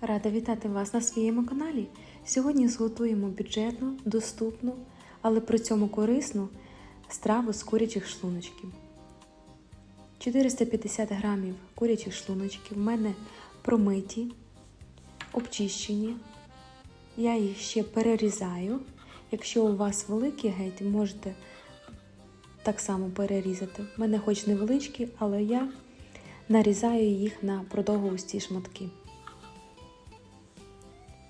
Рада вітати вас на своєму каналі. Сьогодні зготуємо бюджетну, доступну, але при цьому корисну страву з курячих шлуночків. 450 грамів курячих шлуночків в мене промиті, обчищені. Я їх ще перерізаю. Якщо у вас великі геть, можете так само перерізати. У мене хоч невеличкі, але я нарізаю їх на продовгусті шматки.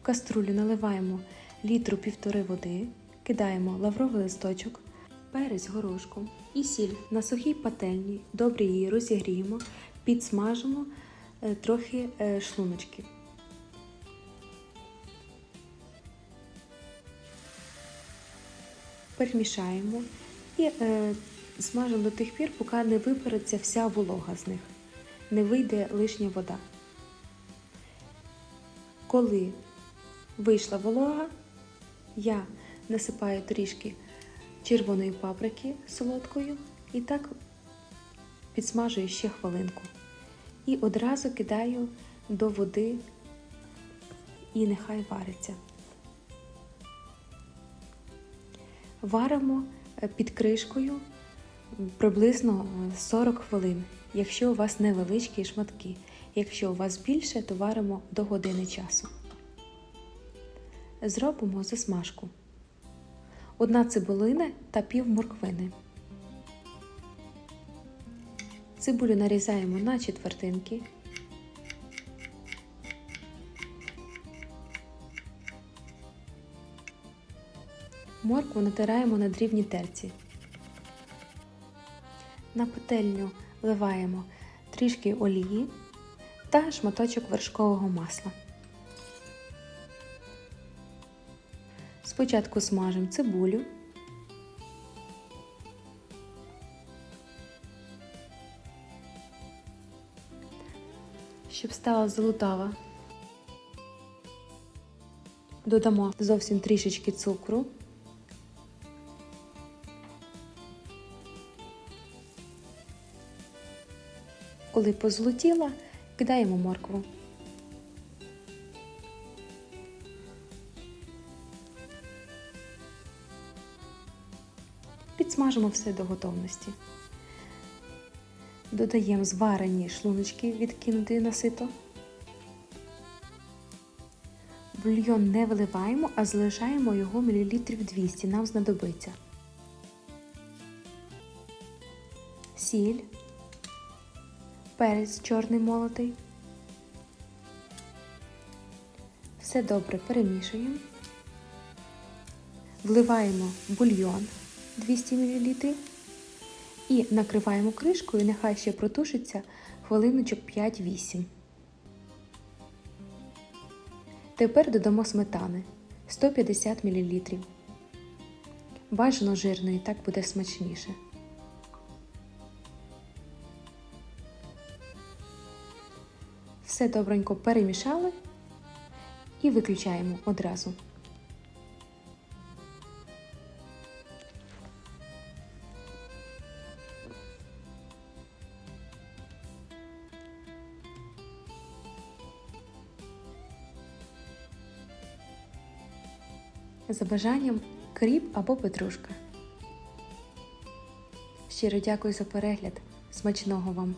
Каструлю наливаємо літру півтори води, кидаємо лавровий листочок, перець горошку і сіль на сухій пательні. Добре її розігріємо, підсмажимо е, трохи е, шлуночків. Перемішаємо і е, смажимо до тих пір, поки не випариться вся волога з них, не вийде лишня вода. Коли вийшла волога, я насипаю трішки червоної паприки солодкою і так підсмажую ще хвилинку. І одразу кидаю до води і нехай вариться. Варимо е, під кришкою приблизно 40 хвилин, якщо у вас невеличкі шматки. Якщо у вас більше, то варимо до години часу. Зробимо засмажку. Одна цибулина та пів морквини. Цибулю нарізаємо на четвертинки. Моркву натираємо на дрібній терці. На пательню вливаємо трішки олії та шматочок вершкового масла. Спочатку смажимо цибулю. Щоб стала золотава. Додамо зовсім трішечки цукру. Коли позолотіла, кидаємо моркву. Підсмажимо все до готовності. Додаємо зварені шлуночки відкинути на сито. Бульйон не виливаємо, а залишаємо його мілілітрів 200, нам знадобиться. Сіль, перець чорний молотий. Все добре перемішуємо. Вливаємо бульйон 200 мл і накриваємо кришкою, нехай ще протушиться хвилиночок 5-8. Тепер додамо сметани 150 мл. Бажано жирної, так буде смачніше. Все добренько перемішали і виключаємо одразу. За бажанням кріп або петрушка. Щиро дякую за перегляд. Смачного вам!